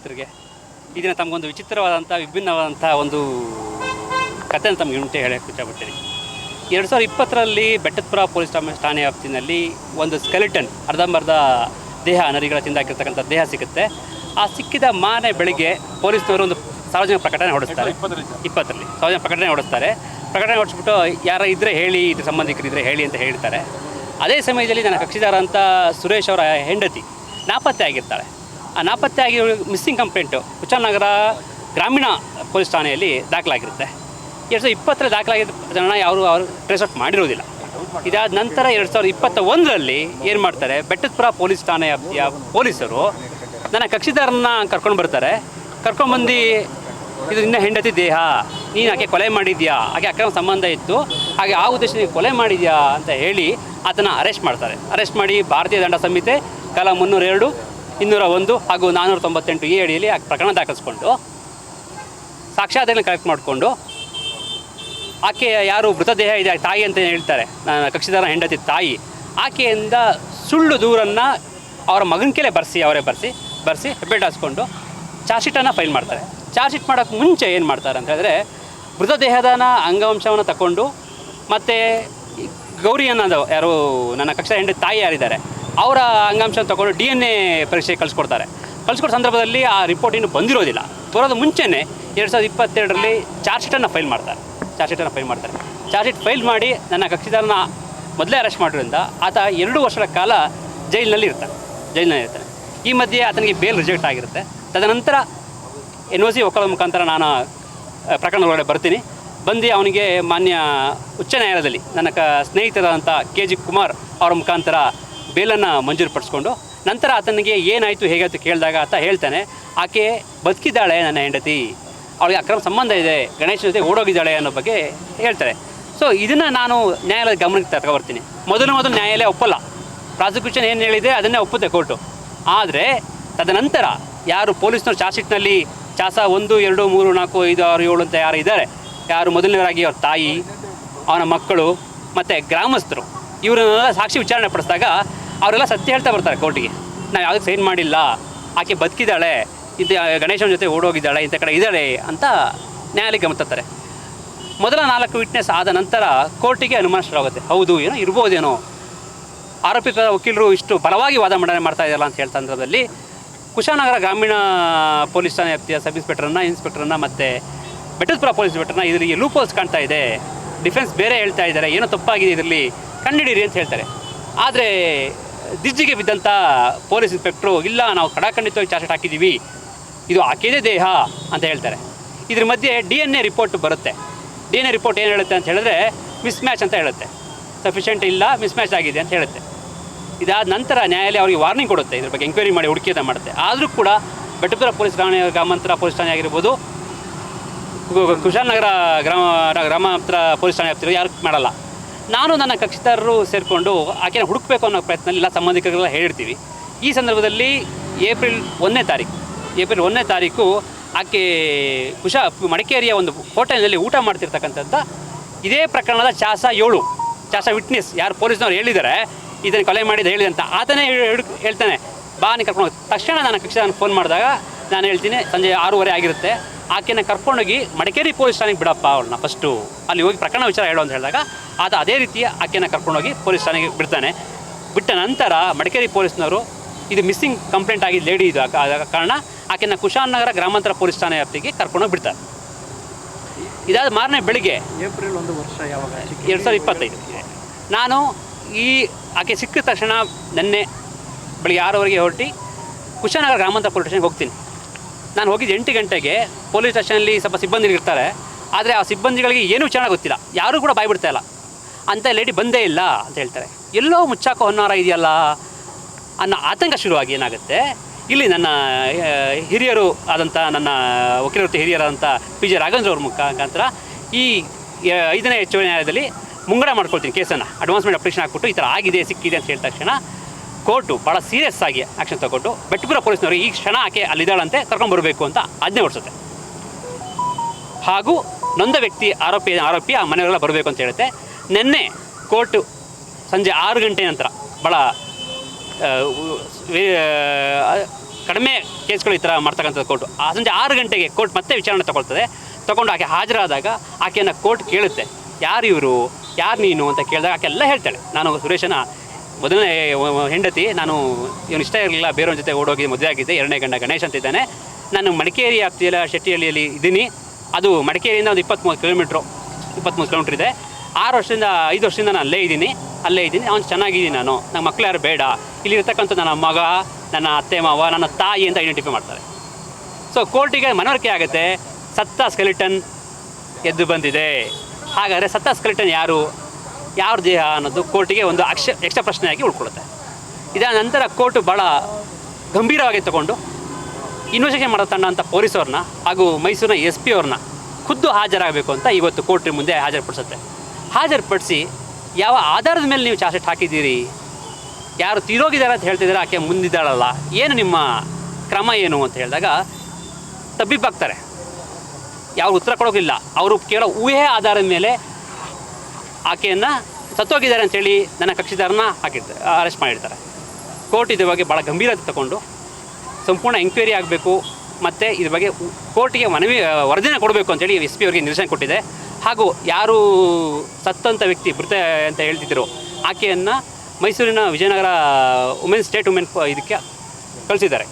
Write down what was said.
ಮಿತ್ರರಿಗೆ ಇದನ್ನು ತಮಗೊಂದು ವಿಚಿತ್ರವಾದಂಥ ವಿಭಿನ್ನವಾದಂಥ ಒಂದು ಕಥೆನ ತಮಗೆ ಉಂಟೆ ಹೇಳಕ್ಕೆ ಇಷ್ಟಪಡ್ತೀನಿ ಎರಡು ಸಾವಿರದ ಇಪ್ಪತ್ತರಲ್ಲಿ ಬೆಟ್ಟದಪುರ ಪೊಲೀಸ್ ಠಾಣೆ ಠಾಣೆ ವ್ಯಾಪ್ತಿನಲ್ಲಿ ಒಂದು ಸ್ಕೆಲಿಟನ್ ಅರ್ಧಂಬರ್ಧ ದೇಹ ನರಿಗಳ ತಿಂದಾಕಿರ್ತಕ್ಕಂಥ ದೇಹ ಸಿಗುತ್ತೆ. ಆ ಸಿಕ್ಕಿದ ಮಾನೆ ಬೆಳಿಗ್ಗೆ ಪೊಲೀಸ್ನವರು ಒಂದು ಸಾರ್ವಜನಿಕ ಪ್ರಕಟಣೆ ಹೊಡಿಸ್ತಾರೆ ಇಪ್ಪತ್ತರಲ್ಲಿ. ಸಾರ್ವಜನಿಕ ಪ್ರಕಟಣೆ ಹೊಡೆಸ್ತಾರೆ ಪ್ರಕಟಣೆ ಹೊಡೆಸ್ಬಿಟ್ಟು ಯಾರ ಇದ್ದರೆ ಹೇಳಿ ಇದ್ರ ಸಂಬಂಧಿಕರಿದ್ದರೆ ಹೇಳಿ ಅಂತ ಹೇಳ್ತಾರೆ. ಅದೇ ಸಮಯದಲ್ಲಿ ನನ್ನ ಕಕ್ಷಿದಾರ ಅಂತ ಸುರೇಶ್ ಅವರ ಹೆಂಡತಿ ನಾಪತ್ತೆ ಆಗಿರ್ತಾಳೆ ನಾಪತ್ತೆ ಮಿಸ್ಸಿಂಗ್ ಕಂಪ್ಲೇಂಟು ಕುಶಾಲನಗರ ಗ್ರಾಮೀಣ ಪೊಲೀಸ್ ಠಾಣೆಯಲ್ಲಿ ದಾಖಲಾಗಿರುತ್ತೆ. ಎರಡು ಸಾವಿರದ ಇಪ್ಪತ್ತರ ದಾಖಲಾಗಿದ್ದ ಜನ ಯಾರು ಅವರು ಟ್ರೇಸ್ ಔಟ್ ಮಾಡಿರೋದಿಲ್ಲ. ಇದಾದ ನಂತರ ಎರಡು ಸಾವಿರದ ಇಪ್ಪತ್ತ ಒಂದರಲ್ಲಿ ಏನು ಮಾಡ್ತಾರೆ, ಬೆಟ್ಟದಪುರ ಪೊಲೀಸ್ ಠಾಣೆಯ ಪೊಲೀಸರು ನನ್ನ ಕಕ್ಷಿದಾರನ್ನ ಕರ್ಕೊಂಡು ಬರ್ತಾರೆ. ಕರ್ಕೊಂಡ್ಬಂದು ಇದು ನಿನ್ನ ಹೆಂಡತಿ ದೇಹ. ನೀನು ಆಕೆ ಕೊಲೆ ಮಾಡಿದ್ಯಾ? ಹಾಗೆ ಅಕ್ರಮ ಸಂಬಂಧ ಇತ್ತು. ಹಾಗೆ ಆ ಉದ್ದೇಶದಲ್ಲಿ ಕೊಲೆ ಮಾಡಿದ್ಯಾ? ಅಂತ ಹೇಳಿ ಆತನ ಅರೆಸ್ಟ್ ಮಾಡ್ತಾರೆ. ಅರೆಸ್ಟ್ ಮಾಡಿ ಭಾರತೀಯ ದಂಡ ಸಂಹಿತೆ, ಕಲಾ ಮುನ್ನೂರ ಎರಡು ಇನ್ನೂರ ಒಂದು ಹಾಗೂ ನಾನ್ನೂರ ತೊಂಬತ್ತೆಂಟು ಈ ಅಡಿಯಲ್ಲಿ ಆ ಪ್ರಕರಣ ದಾಖಲಿಸ್ಕೊಂಡು ಸಾಕ್ಷ್ಯಾಧಾರಗಳನ್ನ ಕಲೆಕ್ಟ್ ಮಾಡಿಕೊಂಡು ಆಕೆ ಯಾರು ಮೃತದೇಹ ಇದೆ ತಾಯಿ ಅಂತ ಹೇಳ್ತಾರೆ. ನನ್ನ ಕಕ್ಷಿದಾರ ಹೆಂಡತಿ ತಾಯಿ. ಆಕೆಯಿಂದ ಸುಳ್ಳು ದೂರನ್ನು ಅವರ ಮಗನ ಕೆಲೆ ಬರೆಸಿ, ಅವರೇ ಬರೆಸಿ ಬರೆಸಿ ಹೆಬ್ಬೆಟ್ ಹಾಸ್ಕೊಂಡು ಚಾರ್ಜ್ ಶೀಟನ್ನು ಫೈಲ್ ಮಾಡ್ತಾರೆ. ಚಾರ್ಜ್ ಶೀಟ್ ಮಾಡೋಕ್ಕೆ ಮುಂಚೆ ಏನು ಮಾಡ್ತಾರೆ ಅಂತ ಹೇಳಿದ್ರೆ ಮೃತದೇಹದನ ಅಂಗಾಂಶವನ್ನು ತಗೊಂಡು ಮತ್ತು ಗೌರಿ ಅನ್ನೋದು ಯಾರು ನನ್ನ ಕಕ್ಷ ಹೆಂಡತಿ ತಾಯಿ ಯಾರಿದ್ದಾರೆ ಅವರ ಅಂಗಾಂಶ ತಗೊಂಡು ಡಿ ಎನ್ ಎ ಪರೀಕ್ಷೆ ಕಳಿಸ್ಕೊಡ್ತಾರೆ. ಕಳಿಸ್ಕೊಡೋ ಸಂದರ್ಭದಲ್ಲಿ ಆ ರಿಪೋರ್ಟ್ ಇನ್ನೂ ಬಂದಿರೋದಿಲ್ಲ. ಬರೋದು ಮುಂಚೆನೇ ಎರಡು ಸಾವಿರದ ಇಪ್ಪತ್ತೆರಡರಲ್ಲಿ ಚಾರ್ಜ್ ಶೀಟನ್ನು ಫೈಲ್ ಮಾಡ್ತಾರೆ. ಚಾರ್ಜ್ ಶೀಟನ್ನು ಫೈಲ್ ಮಾಡ್ತಾರೆ. ಚಾರ್ಜ್ ಶೀಟ್ ಫೈಲ್ ಮಾಡಿ ನನ್ನ ಕಕ್ಷಿದಾರನ ಮೊದಲೇ ಅರೆಸ್ಟ್ ಮಾಡಿರೋದ್ರಿಂದ ಆತ ಎರಡು ವರ್ಷಗಳ ಕಾಲ ಜೈಲಿನಲ್ಲಿ ಇರ್ತಾನೆ. ಜೈಲಿನಲ್ಲಿ ಇರ್ತಾನೆ. ಈ ಮಧ್ಯೆ ಆತನಿಗೆ ಬೇಲ್ ರಿಜೆಕ್ಟ್ ಆಗಿರುತ್ತೆ. ತದನಂತರ ಎನ್ ಒ ಸಿ ಒಕ್ಕಲ ಮುಖಾಂತರ ನಾನು ಪ್ರಕರಣ ಒಳಗಡೆ ಬರ್ತೀನಿ. ಬಂದು ಅವನಿಗೆ ಮಾನ್ಯ ಉಚ್ಚ ನ್ಯಾಯಾಲಯದಲ್ಲಿ ನನ್ನ ಕ, ಸ್ನೇಹಿತರಾದಂಥ ಕೆ ಜಿ ಕುಮಾರ್ ಅವರ ಮುಖಾಂತರ ಬೇಲನ್ನು ಮಂಜೂರು ಪಡಿಸ್ಕೊಂಡು ನಂತರ ಆತನಿಗೆ ಏನಾಯಿತು ಹೇಗಾಯಿತು ಕೇಳಿದಾಗ ಆತ ಹೇಳ್ತಾನೆ, ಆಕೆ ಬದುಕಿದ್ದಾಳೆ ನನ್ನ ಹೆಂಡತಿ. ಅವಳಿಗೆ ಅಕ್ರಮ ಸಂಬಂಧ ಇದೆ. ಗಣೇಶನ ಜೊತೆ ಓಡೋಗಿದ್ದಾಳೆ ಅನ್ನೋ ಬಗ್ಗೆ ಹೇಳ್ತಾರೆ. ಸೊ ಇದನ್ನು ನಾನು ನ್ಯಾಯಾಲಯದ ಗಮನಕ್ಕೆ ಬರ್ತೀನಿ. ಮೊದಲು ಮೊದಲು ನ್ಯಾಯಾಲಯ ಒಪ್ಪಲ್ಲ. ಪ್ರಾಸಿಕ್ಯೂಷನ್ ಏನು ಹೇಳಿದೆ ಅದನ್ನೇ ಒಪ್ಪುತ್ತೆ ಕೋರ್ಟು. ಆದರೆ, ತದನಂತರ ಯಾರು ಪೊಲೀಸ್ನವ್ರು ಚಾರ್ಜ್ ಶೀಟ್ನಲ್ಲಿ ಚಾಸ ಒಂದು, ಎರಡು, ಮೂರು, ನಾಲ್ಕು, ಐದು, ಆರು, ಏಳು ಅಂತ ಯಾರು ಇದ್ದಾರೆ, ಯಾರು ಮೊದಲನೇವರಾಗಿ ಅವ್ರ ತಾಯಿ, ಅವನ ಮಕ್ಕಳು ಮತ್ತು ಗ್ರಾಮಸ್ಥರು, ಇವರನ್ನೆಲ್ಲ ಸಾಕ್ಷಿ ವಿಚಾರಣೆ ಪಡಿಸಿದಾಗ ಅವರೆಲ್ಲ ಸತ್ಯ ಹೇಳ್ತಾ ಬರ್ತಾರೆ ಕೋರ್ಟಿಗೆ. ನಾವು ಯಾವುದಕ್ಕೆ ಸೈನ್ ಮಾಡಿಲ್ಲ, ಆಕೆ ಬದುಕಿದ್ದಾಳೆ ಇದು ಗಣೇಶನ ಜೊತೆ ಓಡೋಗಿದ್ದಾಳೆ, ಇಂಥ ಕಡೆ ಇದ್ದಾಳೆ ಅಂತ ನ್ಯಾಯಾಲಯಕ್ಕೆ ಗಮನಿಸ್ತಾರೆ ಮೊದಲ ನಾಲ್ಕು ವಿಟ್ನೆಸ್ ಆದ ನಂತರ ಕೋರ್ಟಿಗೆ ಅನುಮಾನಿಸಲಾಗುತ್ತೆ ಹೌದು, ಏನೋ ಇರ್ಬೋದೇನೋ. ಆರೋಪಿತ ವಕೀಲರು ಇಷ್ಟು ಬಲವಾಗಿ ವಾದ ಮಂಡನೆ ಮಾಡ್ತಾ ಇದ್ದಾರಲ್ಲ ಅಂತ ಹೇಳ್ತಾ ಸಂದರ್ಭದಲ್ಲಿ ಕುಶಾನಗರ ಗ್ರಾಮೀಣ ಪೊಲೀಸ್ ಠಾಣೆ ವ್ಯಾಪ್ತಿಯ ಸಬ್ ಇನ್ಸ್ಪೆಕ್ಟರನ್ನ ಇನ್ಸ್ಪೆಕ್ಟರನ್ನ ಮತ್ತು ಬೆಟ್ಟದಪುರ ಪೊಲೀಸ್ ಇನ್ಸ್ಪೆಕ್ಟರ್ನ ಇದರಲ್ಲಿ ಲೂಪೋಲ್ಸ್ ಕಾಣ್ತಾ ಇದೆ. ಡಿಫೆನ್ಸ್ ಬೇರೆ ಹೇಳ್ತಾ ಇದ್ದಾರೆ. ಏನೋ ತಪ್ಪಾಗಿದೆ ಇದರಲ್ಲಿ. ಕಂಡಿಡೀರಿ ಅಂತ ಹೇಳ್ತಾರೆ. ಆದರೆ ದಿಜ್ಜಿಗೆ ಬಿದ್ದಂಥ ಪೊಲೀಸ್ ಇನ್ಸ್ಪೆಕ್ಟ್ರು, ಇಲ್ಲ, ನಾವು ಕಡಾಖಂಡಿತವಾಗಿ ಚಾರ್ಜ್ ಹಾಕಿದ್ದೀವಿ ಇದು ಆಕೆಯದೇ ದೇಹ ಅಂತ ಹೇಳ್ತಾರೆ. ಇದ್ರ ಮಧ್ಯೆ ಡಿ ಎನ್ ಎ ರಿಪೋರ್ಟ್ ಬರುತ್ತೆ. ಡಿ ಎನ್ ಎ ರಿಪೋರ್ಟ್ ಏನು ಹೇಳುತ್ತೆ ಅಂತ ಹೇಳಿದ್ರೆ ಮಿಸ್ ಮ್ಯಾಚ್ ಅಂತ ಹೇಳುತ್ತೆ. ಸಫಿಷಿಯೆಂಟ್ ಇಲ್ಲ ಮಿಸ್ ಮ್ಯಾಚ್ ಆಗಿದೆ ಅಂತ ಹೇಳುತ್ತೆ. ಇದಾದ ನಂತರ ನ್ಯಾಯಾಲಯ ಅವರಿಗೆ ವಾರ್ನಿಂಗ್ ಕೊಡುತ್ತೆ, ಇದ್ರ ಬಗ್ಗೆ ಎಂಕ್ವೈರಿ ಮಾಡಿ ಹುಡುಕಿಯತ ಮಾಡುತ್ತೆ. ಆದರೂ ಕೂಡ ಬೆಟ್ಟಪುರ ಪೊಲೀಸ್ ಠಾಣೆ, ಗ್ರಾಮಾಂತರ ಪೊಲೀಸ್ ಠಾಣೆ ಆಗಿರ್ಬೋದು ಕುಶಾಲ್ ನಗರ ಗ್ರಾಮ, ಗ್ರಾಮಾಂತರ ಪೊಲೀಸ್ ಠಾಣೆ ಆಗ್ತಿರೋ ಯಾರು ಮಾಡಲ್ಲ. ನಾನು ನನ್ನ ಕಕ್ಷಿದಾರರು ಸೇರಿಕೊಂಡು ಆಕೆನ ಹುಡುಕಬೇಕು ಅನ್ನೋ ಪ್ರಯತ್ನ ಎಲ್ಲ ಸಂಬಂಧಿಕರೆಲ್ಲ ಹೇಳಿರ್ತೀವಿ. ಈ ಸಂದರ್ಭದಲ್ಲಿ ಏಪ್ರಿಲ್ ಒಂದನೇ ತಾರೀಕು, ಏಪ್ರಿಲ್ ಒಂದನೇ ತಾರೀಕು ಆಕೆ ಕುಶ ಮಡಿಕೇರಿಯ ಒಂದು ಹೋಟೆಲ್ನಲ್ಲಿ ಊಟ ಮಾಡ್ತಿರ್ತಕ್ಕಂಥದ್ದು ಇದೇ ಪ್ರಕರಣದ ಚಾಸ ಏಳು, ಚಾಸ ವಿಟ್ನೆಸ್ ಯಾರು ಪೊಲೀಸ್ನವ್ರು ಹೇಳಿದ್ದಾರೆ, ಇದನ್ನು ಕೊಲೆ ಮಾಡಿದ ಹೇಳಿದೆ ಅಂತ ಆತನೇ ಹೇಳ್ತಾನೆ. ಬಾ ನೀನು ಕರ್ಕೊಂಡು ತಕ್ಷಣ ನನ್ನ ಕಕ್ಷಿದಾರನ ಫೋನ್ ಮಾಡಿದಾಗ ನಾನು ಹೇಳ್ತೀನಿ, ಸಂಜೆ ಆರೂವರೆ ಆಗಿರುತ್ತೆ. ಆಕೆನ ಕರ್ಕೊಂಡೋಗಿ ಮಡಿಕೇರಿ ಪೊಲೀಸ್ ಠಾಣೆಗೆ ಬಿಡಪ್ಪ ಅವ್ರನ್ನ ಫಸ್ಟು ಅಲ್ಲಿ ಹೋಗಿ ಪ್ರಕರಣ ವಿಚಾರ ಹೇಳು ಅಂತ ಹೇಳಿದಾಗ ಆತ ಅದೇ ರೀತಿ ಆಕೆನ ಕರ್ಕೊಂಡೋಗಿ ಪೊಲೀಸ್ ಠಾಣೆಗೆ ಬಿಡ್ತಾನೆ. ಬಿಟ್ಟ ನಂತರ ಮಡಿಕೇರಿ ಪೊಲೀಸ್ನವರು ಇದು ಮಿಸ್ಸಿಂಗ್ ಕಂಪ್ಲೇಂಟ್ ಆಗಿ ಲೇಡಿ ಇದು ಆದ ಕಾರಣ ಆಕೆನ ಕುಶಾಲನಗರ ಗ್ರಾಮಾಂತರ ಪೊಲೀಸ್ ಠಾಣೆ ವ್ಯಾಪ್ತಿಗೆ ಕರ್ಕೊಂಡೋಗಿ ಬಿಡ್ತಾರೆ. ಇದಾದ ಮಾರನೇ ಬೆಳಿಗ್ಗೆ ಏಪ್ರಿಲ್ ಒಂದು ವರ್ಷ ಯಾವಾಗ ಎರಡು ಸಾವಿರದ ಇಪ್ಪತ್ತೈದು. ನಾನು ಈ ಆಕೆ ಸಿಕ್ಕಿದ ತಕ್ಷಣ ನಿನ್ನೆ ಬೆಳಿಗ್ಗೆ ಆರೂವರೆಗೆ ಹೊರಟಿ ಕುಶಾನಗರ ಗ್ರಾಮಾಂತರ ಪೊಲೀಸ್ ಸ್ಟೇಷನ್ಗೆ ಹೋಗ್ತೀನಿ. ನಾನು ಹೋಗಿದ್ದು ಎಂಟು ಗಂಟೆಗೆ ಪೊಲೀಸ್ ಸ್ಟೇಷನಲ್ಲಿ ಸ್ವಲ್ಪ ಸಿಬ್ಬಂದಿಗಳಿರ್ತಾರೆ ಆದರೆ ಆ ಸಿಬ್ಬಂದಿಗಳಿಗೆ ಏನೂ ಚೆನ್ನಾಗಿ ಗೊತ್ತಿಲ್ಲ. ಯಾರೂ ಕೂಡ ಬಾಯ್ಬಿಡ್ತಾ ಇಲ್ಲ. ಅಂತ ಲೇಡಿ ಬಂದೇ ಇಲ್ಲ ಅಂತ ಹೇಳ್ತಾರೆ. ಎಲ್ಲೋ ಮುಚ್ಚಾಕೋ ಹೊನ್ನಾರ ಇದೆಯಲ್ಲ? ಅನ್ನೋ ಆತಂಕ ಶುರುವಾಗಿ ಏನಾಗುತ್ತೆ? ಇಲ್ಲಿ ನನ್ನ ಹಿರಿಯರು ಆದಂಥ ನನ್ನ ವಕೀಲ ಹಿರಿಯರಾದಂಥ ಪಿ ಜೆ ರಾಘವೇಂದ್ರ ಅವ್ರ ಮುಖಾಂತರ ಈ ಐದನೇ ಹೆಚ್ಚುವರಿ ನ್ಯಾಯಾಲಯದಲ್ಲಿ ಮುಂಗಡ ಮಾಡ್ಕೊಳ್ತೀನಿ ಕೇಸನ್ನು. ಅಡ್ವಾನ್ಸ್ಮೆಂಟ್ ಅಪ್ಲಿಕೇಶನ್ ಹಾಕ್ಬಿಟ್ಟು ಈ ಥರ ಆಗಿದೆ, ಸಿಕ್ಕಿದೆ ಅಂತ ಹೇಳಿದ ತಕ್ಷಣ ಕೋರ್ಟು ಭಾಳ ಸೀರಿಯಸ್ ಆಗಿ ಆ್ಯಕ್ಷನ್ ತಗೊಂಡು ಬೆಟ್ಟಪುರ ಪೊಲೀಸ್ನವರು ಈ ಕ್ಷಣ ಆಕೆ ಅಲ್ಲಿದ್ದಾಳಂತೆ ಕರ್ಕೊಂಡ್ಬರಬೇಕು ಅಂತ ಆಜ್ಞೆ ಹೊಡಿಸುತ್ತೆ. ಹಾಗೂ ನೊಂದ ವ್ಯಕ್ತಿ ಆರೋಪಿ ಆರೋಪಿ ಆ ಮನೆಯವರೆಲ್ಲ ಬರಬೇಕು ಅಂತ ಹೇಳುತ್ತೆ. ನಿನ್ನೆ ಕೋರ್ಟು ಸಂಜೆ ಆರು ಗಂಟೆ ನಂತರ ಭಾಳ ಕಡಿಮೆ ಕೇಸ್ಗಳು ಈ ಥರ ಮಾಡ್ತಕ್ಕಂಥದ್ದು ಕೋರ್ಟು. ಆ ಸಂಜೆ ಆರು ಗಂಟೆಗೆ ಕೋರ್ಟ್ ಮತ್ತೆ ವಿಚಾರಣೆ ತಗೊಳ್ತದೆ. ತಗೊಂಡು ಆಕೆ ಹಾಜರಾದಾಗ ಆಕೆಯನ್ನು ಕೋರ್ಟ್ ಕೇಳುತ್ತೆ. ಯಾರು ಇವರು? ಯಾರು ನೀನು ಅಂತ ಕೇಳಿದಾಗ ಆಕೆ ಎಲ್ಲ ಹೇಳ್ತಾಳೆ. ನಾನು ಸುರೇಶನ ಮೊದಲನೇ ಹೆಂಡತಿ. ನಾನು ಇವನು ಇಷ್ಟ ಇರಲಿಲ್ಲ, ಬೇರೆಯವ್ರ ಜೊತೆ ಓಡೋಗಿ ಮದುವೆ ಆಗಿದ್ದೆ. ಎರಡನೇ ಗಂಡ ಗಣೇಶ್ ಅಂತ ಇದ್ದಾನೆ. ನಾನು ಮಡಿಕೇರಿ ಆಗ್ತಿಲ್ಲ ಶೆಟ್ಟಿಹಳ್ಳಿಯಲ್ಲಿ ಇದ್ದೀನಿ. ಅದು ಮಡಿಕೇರಿಯಿಂದ ಒಂದು ಇಪ್ಪತ್ತ್ಮೂರು ಕಿಲೋಮೀಟ್ರು ಇಪ್ಪತ್ತ್ಮೂರು ಕಿಲೋಮೀಟ್ರ್ ಇದೆ. ಆರು ವರ್ಷದಿಂದ, ಐದು ವರ್ಷದಿಂದ ನಾನು ಅಲ್ಲೇ ಇದ್ದೀನಿ. ಅಲ್ಲೇ ಇದ್ದೀನಿ. ಅವ್ನು ಚೆನ್ನಾಗಿದ್ದೀನಿ ನಾನು. ನಮ್ಮ ಮಕ್ಕಳು ಯಾರು ಬೇಡ. ಇಲ್ಲಿರ್ತಕ್ಕಂಥ ನನ್ನ ಮಗ, ನನ್ನ ಅತ್ತೆ ಮಾವ, ನನ್ನ ತಾಯಿ ಅಂತ ಐಡೆಂಟಿಫೈ ಮಾಡ್ತಾರೆ. ಸೊ ಕೋರ್ಟಿಗೆ ಮನವರಿಕೆ ಆಗುತ್ತೆ. ಸತ್ತ ಸ್ಕೆಲಿಟನ್ ಎದ್ದು ಬಂದಿದೆ. ಹಾಗಾದರೆ ಸತ್ತ ಸ್ಕೆಲಿಟನ್ ಯಾರು? ಯಾರ ದೇಹ ಅನ್ನೋದು ಕೋರ್ಟಿಗೆ ಒಂದು ಅಕ್ಷ ಯಕ್ಷ ಪ್ರಶ್ನೆಯಾಗಿ ಉಳ್ಕೊಳ್ಳುತ್ತೆ. ಇದಾದ ನಂತರ ಕೋರ್ಟು ಭಾಳ ಗಂಭೀರವಾಗಿ ತಗೊಂಡು ಇನ್ವೆಸ್ಟಿಗೇಷನ್ ಮಾಡೋ ತಂಡ ಅಂತ ಪೊಲೀಸವ್ರನ್ನ ಹಾಗೂ ಮೈಸೂರಿನ ಎಸ್ ಪಿ ಅವ್ರನ್ನ ಖುದ್ದು ಹಾಜರಾಗಬೇಕು ಅಂತ ಇವತ್ತು ಕೋರ್ಟ್ ಮುಂದೆ ಹಾಜರುಪಡಿಸುತ್ತೆ. ಹಾಜರುಪಡಿಸಿ ಯಾವ ಆಧಾರದ ಮೇಲೆ ನೀವು ಚಾರ್ಜ್ ಶೀಟ್ ಹಾಕಿದ್ದೀರಿ? ಯಾರು ತೀರೋಗಿದ್ದಾರೆ ಅಂತ ಹೇಳ್ತಿದ್ದಾರೆ ಆಕೆ ಮುಂದಿದ್ದಾಳಲ್ಲ. ಏನು ನಿಮ್ಮ ಕ್ರಮ ಏನು ಅಂತ ಹೇಳಿದಾಗ ತಬ್ಬಿಬ್ಬಾಗ್ತಾರೆ. ಯಾರು ಉತ್ತರ ಕೊಡೋಕ್ಕಿಲ್ಲ. ಅವರು ಕೇಳೋ ಊಹೆ ಆಧಾರದ ಮೇಲೆ ಆಕೆಯನ್ನು ಸತ್ತೋಗಿದ್ದಾರೆ ಅಂತೇಳಿ ನನ್ನ ಕಕ್ಷಿದಾರನ ಹಾಕಿರ್ತಾರೆ ಅರೆಸ್ಟ್ ಮಾಡಿರ್ತಾರೆ. ಕೋರ್ಟ್ ಇದ್ರ ಬಗ್ಗೆ ಭಾಳ ಗಂಭೀರತೆ ತಗೊಂಡು ಸಂಪೂರ್ಣ ಎಂಕ್ವೈರಿ ಆಗಬೇಕು. ಮತ್ತು ಇದ್ರ ಬಗ್ಗೆ ಕೋರ್ಟಿಗೆ ಮನವಿ, ವರದಿನ ಕೊಡಬೇಕು ಅಂತೇಳಿ ಎಸ್ ಪಿ ಅವರಿಗೆ ನಿರ್ದೇಶನ ಕೊಟ್ಟಿದೆ. ಹಾಗೂ ಯಾರು ಸತ್ತಂಥ ವ್ಯಕ್ತಿ ಮೃತ ಅಂತ ಹೇಳ್ತಿದ್ದರು ಆಕೆಯನ್ನು ಮೈಸೂರಿನ ವಿಜಯನಗರ ವುಮೆನ್ ಸ್ಟೇಟ್ ವುಮೆನ್ ಇದಕ್ಕೆ ಕಳಿಸಿದ್ದಾರೆ.